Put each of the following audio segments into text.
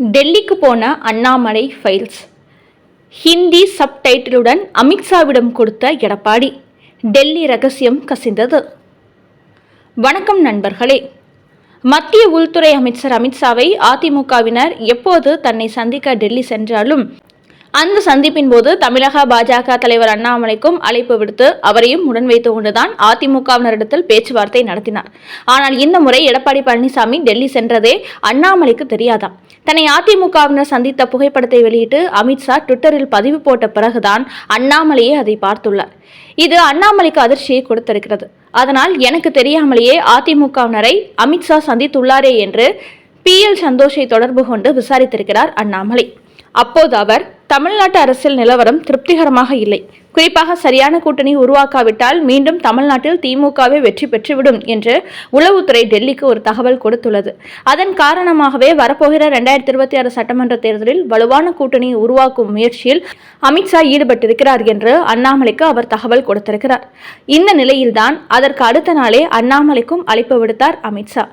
டெல்லிக்கு போன அண்ணாமலை ஃபைல்ஸ் ஹிந்தி சப்டைட்டிலுடன் அமித்ஷாவிடம் கொடுத்த எடப்பாடி. டெல்லி ரகசியம் கசிந்தது. வணக்கம் நண்பர்களே. மத்திய உள்துறை அமைச்சர் அமித்ஷாவை அதிமுகவினர் எப்போது தன்னை சந்திக்க டெல்லி சென்றாலும் அந்த சந்திப்பின் போது தமிழக பாஜக தலைவர் அண்ணாமலைக்கும் அழைப்பு விடுத்து அவரையும் உடன் வைத்துக் கொண்டுதான் அதிமுகவினரிடத்தில் பேச்சுவார்த்தை நடத்தினார். ஆனால் இந்த முறை எடப்பாடி பழனிசாமி டெல்லி சென்றதே அண்ணாமலைக்கு தெரியாதாம். தன்னை அதிமுகவினர் சந்தித்த புகைப்படத்தை வெளியிட்டு அமித்ஷா ட்விட்டரில் பதிவு போட்ட பிறகுதான் அண்ணாமலையே அதை பார்த்துள்ளார். இது அண்ணாமலைக்கு அதிர்ச்சியை கொடுத்திருக்கிறது. அதனால் எனக்கு தெரியாமலேயே அதிமுகவினரை அமித்ஷா சந்தித்துள்ளாரே என்று பி எல் சந்தோஷை தொடர்பு கொண்டு விசாரித்திருக்கிறார் அண்ணாமலை. அப்போது அவர் தமிழ்நாட்டு அரசியல் நிலவரம் திருப்திகரமாக இல்லை. குறிப்பாக சரியான கூட்டணி உருவாக்காவிட்டால் மீண்டும் தமிழ்நாட்டில் திமுகவே வெற்றி பெற்றுவிடும் என்று உளவுத்துறை டெல்லிக்கு ஒரு தகவல் கொடுத்துள்ளது. அதன் காரணமாகவே வரப்போகிற இரண்டாயிரத்தி இருபத்தி ஆறு சட்டமன்ற தேர்தலில் வலுவான கூட்டணியை உருவாக்கும் முயற்சியில் அமித்ஷா ஈடுபட்டிருக்கிறார் என்று அண்ணாமலைக்கு அவர் தகவல் கொடுத்திருக்கிறார். இந்த நிலையில்தான் அதற்கு அடுத்த நாளே அண்ணாமலைக்கும் அழைப்பு விடுத்தார் அமித்ஷா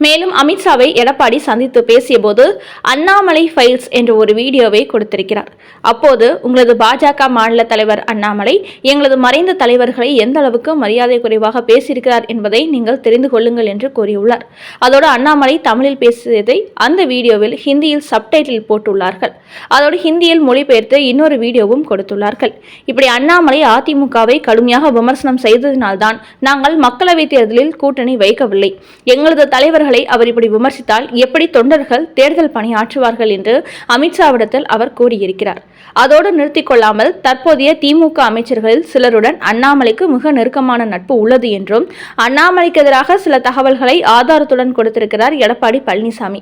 மேலும் அமித்ஷாவை எடப்பாடி சந்தித்து பேசியபோது அண்ணாமலை ஃபைல்ஸ் என்ற ஒரு வீடியோவை கொடுத்திருக்கிறார். அப்போது உங்களது பாஜக மாநில தலைவர் அண்ணாமலை எங்களது மறைந்த தலைவர்களை எந்த அளவுக்கு மரியாதை குறைவாக பேசியிருக்கிறார் என்பதை நீங்கள் தெரிந்து கொள்ளுங்கள் என்று கூறியுள்ளார். அதோடு அண்ணாமலை தமிழில் பேசியதை அந்த வீடியோவில் ஹிந்தியில் சப்டைட்டில் போட்டுள்ளார்கள். அதோடு ஹிந்தியில் மொழிபெயர்த்து இன்னொரு வீடியோவும் கொடுத்துள்ளார்கள். இப்படி அண்ணாமலை அதிமுகவை கடுமையாக விமர்சனம் செய்ததினால்தான் நாங்கள் மக்களவைத் தேர்தலில் கூட்டணி வைக்கவில்லை. எங்களது தலைவர் தலைவர்களை அவர் இப்படி விமர்சித்தால் எப்படி தொண்டர்கள் தேர்தல் பணியாற்றுவார்கள் என்று அமித்ஷாவிடத்தில் அவர் கூறியிருக்கிறார். அதோடு நிறுத்திக் கொள்ளாமல் தற்போதைய திமுக அமைச்சர்களில் சிலருடன் அண்ணாமலைக்கு மிக நெருக்கமான நட்பு உள்ளது என்றும் அண்ணாமலைக்கு எதிராக சில தகவல்களை ஆதாரத்துடன் கொடுத்திருக்கிறார் எடப்பாடி பழனிசாமி.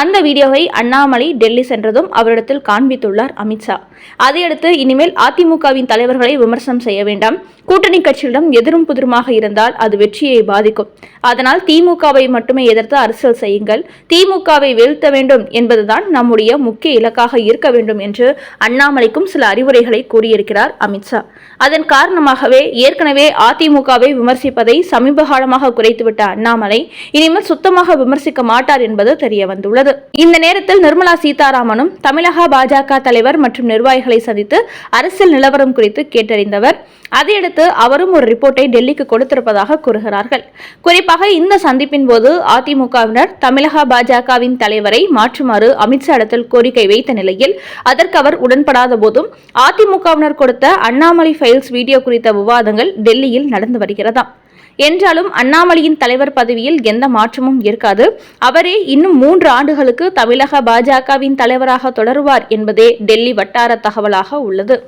அந்த வீடியோவை அண்ணாமலை டெல்லி சென்றதும் அவரிடத்தில் காண்பித்துள்ளார் அமித்ஷா அதையடுத்து இனிமேல் அதிமுகவின் தலைவர்களை விமர்சனம் செய்ய வேண்டாம். கூட்டணி கட்சியிடம் எதிரும் புதிருமாக இருந்தால் அது வெற்றியை பாதிக்கும். அதனால் திமுகவை மட்டுமே எதிர்த்து அரசியல் செய்யுங்கள். திமுகவை வீழ்த்த வேண்டும் என்பதுதான் நம்முடைய முக்கிய இலக்காக இருக்க வேண்டும் என்று அண்ணாமலைக்கும் சில அறிவுரைகளை கூறியிருக்கிறார் அமித்ஷா அதன் காரணமாகவே ஏற்கனவே அதிமுகவை விமர்சிப்பதை சமீப காலமாக குறைத்துவிட்ட அண்ணாமலை இனிமேல் சுத்தமாக விமர்சிக்க மாட்டார் என்பது தெரிய வந்துள்ளது இந்த நேரத்தில் நிர்மலா சீதாராமனும் தமிழக பாஜக தலைவர் மற்றும் நிர்வாகிகளை சந்தித்து அரசியல் நிலவரம் குறித்து கேட்டறிந்தவர். அதையடுத்து அவரும் ஒரு ரிப்போர்ட்டை டெல்லிக்கு கொடுத்திருப்பதாக கூறுகிறார்கள். குறிப்பாக இந்த சந்திப்பின் போது அதிமுகவினர் தமிழக பாஜகவின் தலைவரை மாற்றுமாறு அமித்ஷா இடத்தில் கோரிக்கை வைத்த நிலையில் அதற்கு அவர் உடன்படாத போதும் அதிமுகவினர் கொடுத்த அண்ணாமலை ஃபைல்ஸ் வீடியோ குறித்த விவாதங்கள் டெல்லியில் நடந்து வருகிறதாம். என்றாலும் அண்ணாமலையின் தலைவர் பதவியில் எந்த மாற்றமும் இருக்காது. அவரே இன்னும் மூன்று ஆண்டுகளுக்கு தமிழக பாஜகவின் தலைவராக தொடருவார் என்பதே டெல்லி வட்டார தகவலாக உள்ளது.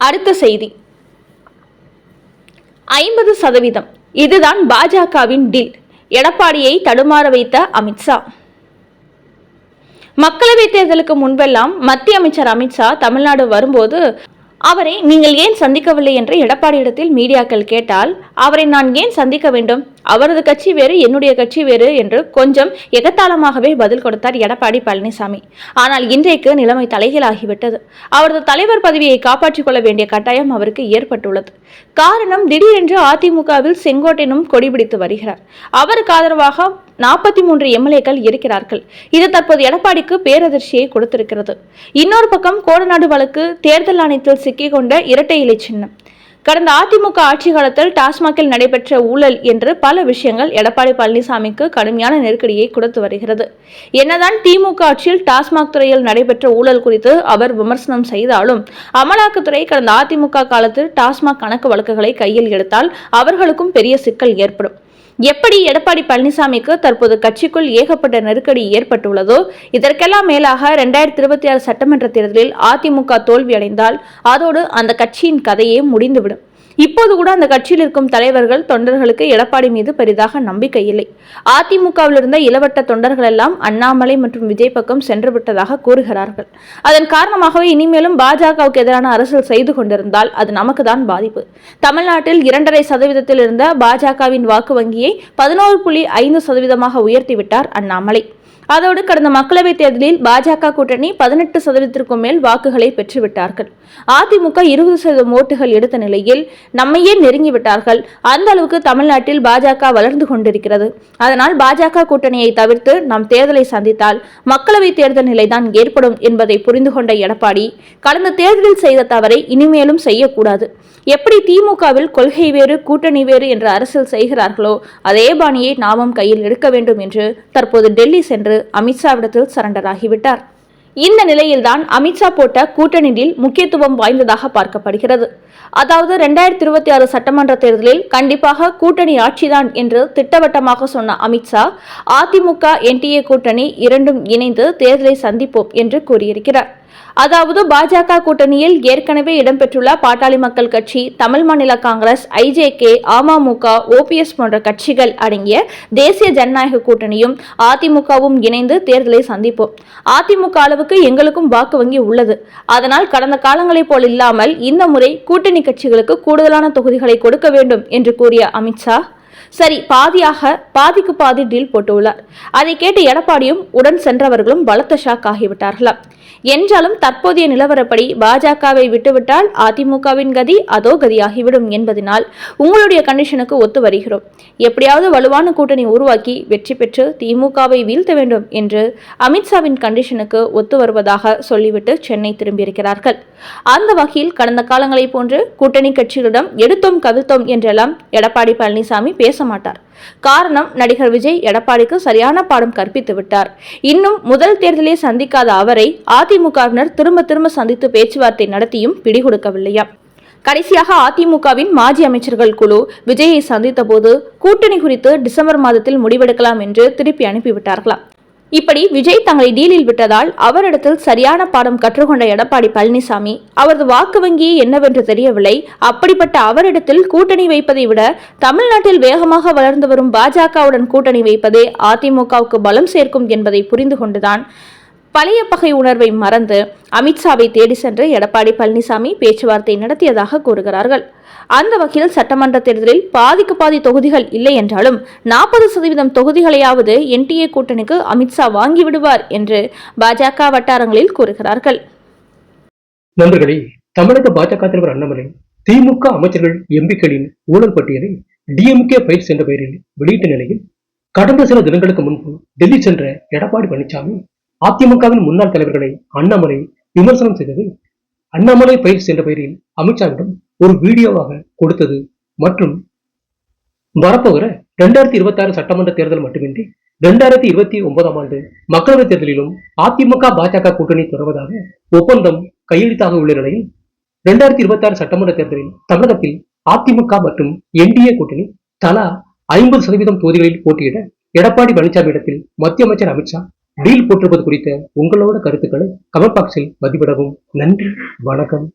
அடுத்த செய்தி. ஐம்பது சதவீதம். இதுதான் பாஜகவின் டீல் எடப்பாடியை தடுமாற வைத்த அமித்ஷா மக்களவைத் தேர்தலுக்கு முன்பெல்லாம் மத்திய அமைச்சர் அமித்ஷா தமிழ்நாடு வரும்போது அவரை நீங்கள் ஏன் சந்திக்கவில்லை என்று எடப்பாடியிடத்தில் மீடியாக்கள் கேட்டால் அவரை நான் ஏன் சந்திக்க வேண்டும்? அவரது கட்சி வேறு என்னுடைய கட்சி வேறு என்று கொஞ்சம் எகத்தாளமாகவே பதில் கொடுத்தார் எடப்பாடி பழனிசாமி. ஆனால் இன்றைக்கு நிலைமை தலைகீழாகிவிட்டது. அவரது தலைவர் பதவியை காப்பாற்றிக் கொள்ள வேண்டிய கட்டாயம் அவருக்கு ஏற்பட்டுள்ளது. காரணம் திடீரென்று அதிமுகவில் செங்கோட்டையனும் கொடிபிடித்து வருகிறார். அவருக்கு ஆதரவாக நாற்பத்தி மூன்று எம்எல்ஏக்கள் இருக்கிறார்கள். இது தற்போது எடப்பாடிக்கு பேரதிர்ச்சியை கொடுத்திருக்கிறது. இன்னொரு பக்கம் கோடநாடு வழக்கு தேர்தல் ஆணையத்தில் சிக்கிக்கொண்ட இரட்டை இலை சின்னம். கடந்த அதிமுக ஆட்சி காலத்தில் டாஸ்மாகில் நடைபெற்ற ஊழல் என்று பல விஷயங்கள் எடப்பாடி பழனிசாமிக்கு கடுமையான நெருக்கடியை கொடுத்து வருகிறது. என்னதான் திமுக ஆட்சியில் டாஸ்மாக் துறையில் நடைபெற்ற ஊழல் குறித்து அவர் விமர்சனம் செய்தாலும் அமலாக்கத்துறை கடந்த அதிமுக காலத்தில் டாஸ்மாக் கணக்கு வழக்குகளை கையில் எடுத்தால் அவர்களுக்கும் பெரிய சிக்கல் ஏற்படும். எப்படி எடப்பாடி பழனிசாமிக்கு தற்போது கட்சிக்குள் ஏகப்பட்ட நெருக்கடி ஏற்பட்டுள்ளதோ இதற்கெல்லாம் மேலாக இரண்டாயிரத்தி இருபத்தி ஆறு சட்டமன்ற தேர்தலில் அதிமுக தோல்வியடைந்தால் அதோடு அந்த கட்சியின் கதையே முடிந்துவிடும். இப்போது கூட அந்த கட்சியில் இருக்கும் தலைவர்கள் தொண்டர்களுக்கு எடப்பாடி மீது பெரிதாக நம்பிக்கை இல்லை. அதிமுகவில் இருந்த இளவட்ட தொண்டர்கள் எல்லாம் அண்ணாமலை மற்றும் விஜய் பக்கம் சென்று விட்டதாக கூறுகிறார்கள். அதன் காரணமாகவே இனிமேலும் பாஜகவுக்கு எதிரான அரசியல் செய்து கொண்டிருந்தால் அது நமக்கு தான் பாதிப்பு. தமிழ்நாட்டில் இரண்டரை சதவீதத்தில் இருந்த பாஜகவின் வாக்கு வங்கியை பதினோரு புள்ளி ஐந்து சதவீதமாக உயர்த்திவிட்டார் அண்ணாமலை. அதோடு கடந்த மக்களவைத் தேர்தலில் பாஜக கூட்டணி பதினெட்டு சதவீதத்திற்கும் மேல் வாக்குகளை பெற்றுவிட்டார்கள். அதிமுக இருபது சதவீதம் ஓட்டுகள் எடுத்த நிலையில் நம்மையே நெருங்கிவிட்டார்கள். அந்த அளவுக்கு தமிழ்நாட்டில் பாஜக வளர்ந்து கொண்டிருக்கிறது. அதனால் பாஜக கூட்டணியை தவிர்த்து நாம் தேர்தலை சந்தித்தால் மக்களவைத் தேர்தல் நிலைதான் ஏற்படும் என்பதை புரிந்து கொண்ட எடப்பாடி கடந்த தேர்தலில் செய்த தவறை இனிமேலும் செய்யக்கூடாது. எப்படி திமுகவில் கொள்கை வேறு கூட்டணி வேறு என்று அரசியல் செய்கிறார்களோ அதே பாணியை நாமும் கையில் எடுக்க வேண்டும் என்று தற்போது டெல்லி சென்று அமித்ஷாவிடத்தில் சரண்டர் ஆகிவிட்டார். இந்த நிலையில்தான் அமித்ஷா போட்ட கூட்டணியில் முக்கியத்துவம் வாய்ந்ததாக பார்க்கப்படுகிறது. அதாவது ரெண்டாயிரத்தி இருபத்தி ஆறு சட்டமன்ற தேர்தலில் கண்டிப்பாக கூட்டணி ஆட்சிதான் என்று திட்டவட்டமாக சொன்ன அமித்ஷா அதிமுக என்டிஏ கூட்டணி இரண்டும் இணைந்து தேர்தலை சந்திப்போம் என்று கூறியிருக்கிறார். அதாவது பாஜக கூட்டணியில் ஏற்கனவே இடம்பெற்றுள்ள பாட்டாளி மக்கள் கட்சி தமிழ் மாநில காங்கிரஸ் ஐஜேகே அமமுக ஓபிஎஸ் போன்ற கட்சிகள் அடங்கிய தேசிய ஜனநாயக கூட்டணியும் அதிமுகவும் இணைந்து தேர்தலை சந்திப்போம். அதிமுக அளவுக்கு எங்களுக்கும் வாக்கு வங்கி உள்ளது. அதனால் கடந்த காலங்களைப் போல் இல்லாமல் இந்த முறை கூட்டணி கட்சிகளுக்கு கூடுதலான தொகுதிகளை கொடுக்க வேண்டும் என்று கூறிய அமித்ஷா சரி பாதியாக பாதிக்கு பாதி டீல் போட்டுள்ளார். அதை கேட்டு எடப்பாடியும் உடன் சென்றவர்களும் பலத்த ஷாக் ஆகிவிட்டார்களாம். என்றாலும் தற்போதைய நிலவரப்படி பாஜகவை விட்டுவிட்டால் அதிமுகவின் கதி அதோ கதியாகிவிடும் என்பதனால் உங்களுடைய கண்டிஷனுக்கு ஒத்து வருகிறோம். எப்படியாவது வலுவான கூட்டணி உருவாக்கி வெற்றி பெற்று திமுகவை வீழ்த்த வேண்டும் என்று அமித்ஷாவின் கண்டிஷனுக்கு ஒத்து வருவதாக சொல்லிவிட்டு சென்னை திரும்பியிருக்கிறார்கள். அந்த வகையில் கடந்த காலங்களைப் போன்று கூட்டணி கட்சிகளிடம் எடுத்தோம் கவிழ்த்தோம் என்றெல்லாம் எடப்பாடி பழனிசாமி பேச மாட்டார் காரணம் நடிகர் விஜய் எடப்பாடிக்கு சரியான பாடம் கற்பித்து விட்டார். இன்னும் முதல் தேர்தலே சந்திக்காத அவரை அதிமுகவினர் திரும்ப திரும்ப சந்தித்து பேச்சுவார்த்தை நடத்தியும் பிடிகொடுக்கவில்லையா? கடைசியாக அதிமுகவின் மாஜி அமைச்சர்கள் குழு விஜயை சந்தித்த போது கூட்டணி குறித்து டிசம்பர் மாதத்தில் முடிவெடுக்கலாம் என்று திருப்பி அனுப்பிவிட்டார்களாம் இப்படி விஜய் தங்களை டீலில் விட்டதால் அவரிடத்தில் சரியான பாடம் கற்றுக்கொண்ட எடப்பாடி பழனிசாமி அவரது வாக்கு வங்கியே என்னவென்று தெரியவில்லை. அப்படிப்பட்ட அவரிடத்தில் கூட்டணி வைப்பதை விட தமிழ்நாட்டில் வேகமாக வளர்ந்து வரும் பாஜகவுடன் கூட்டணி வைப்பதே அதிமுகவுக்கு பலம் சேர்க்கும் என்பதை புரிந்து கொண்டுதான் பழைய பகை உணர்வை மறந்து அமித்ஷாவை தேடி சென்று எடப்பாடி பழனிசாமி பேச்சுவார்த்தை நடத்தியதாக கூறுகிறார்கள். அந்த வகையில் சட்டமன்ற தேர்தலில் பாதிக்கு பாதி தொகுதிகள் இல்லை என்றாலும் நாற்பது சதவீதம் தொகுதிகளையாவது என்டிஏ கூட்டணிக்கு அமித்ஷா வாங்கி விடுவார் என்று பாஜக வட்டாரங்களில் கூறுகிறார்கள். நண்பர்களே தமிழக பாஜக தலைவர் அண்ணாமலை திமுக அமைச்சர்கள் எம்பிக்களின் ஊழல் பட்டியலை டிஎம்கே பயிர் என்ற பெயரில் வெளியிட்ட நிலையில் கடந்த சில தினங்களுக்கு முன்பு டெல்லி சென்ற எடப்பாடி பழனிசாமி அதிமுகவின் முன்னாள் தலைவர்களை அண்ணாமலை விமர்சனம் செய்தது. அண்ணாமலை ஃபைல்ஸ் என்ற பெயரில் அமித்ஷாவிடம் ஒரு வீடியோவாக கொடுத்தது. மற்றும் வரப்போகிற இரண்டாயிரத்தி இருபத்தி ஆறு சட்டமன்ற தேர்தல் மட்டுமின்றி இரண்டாயிரத்தி இருபத்தி ஒன்பதாம் ஆண்டு மக்களவைத் தேர்தலிலும் அதிமுக பாஜக கூட்டணி தொடர்வதாக ஒப்பந்தம் கையெழுத்தாக உள்ள நிலையில் இரண்டாயிரத்தி இருபத்தி ஆறு சட்டமன்ற தேர்தலில் தமிழகத்தில் அதிமுக மற்றும் என்டிஏ கூட்டணி தலா ஐம்பது சதவீதம் தொகுதிகளில் போட்டியிட எடப்பாடி பழனிசாமி இடத்தில் மத்திய அமைச்சர் அமித்ஷா டீல் போட்டிருப்பது குறித்த உங்களோட கருத்துக்களை கமெண்ட் பாக்ஸில் பதிவிடவும். நன்றி வணக்கம்.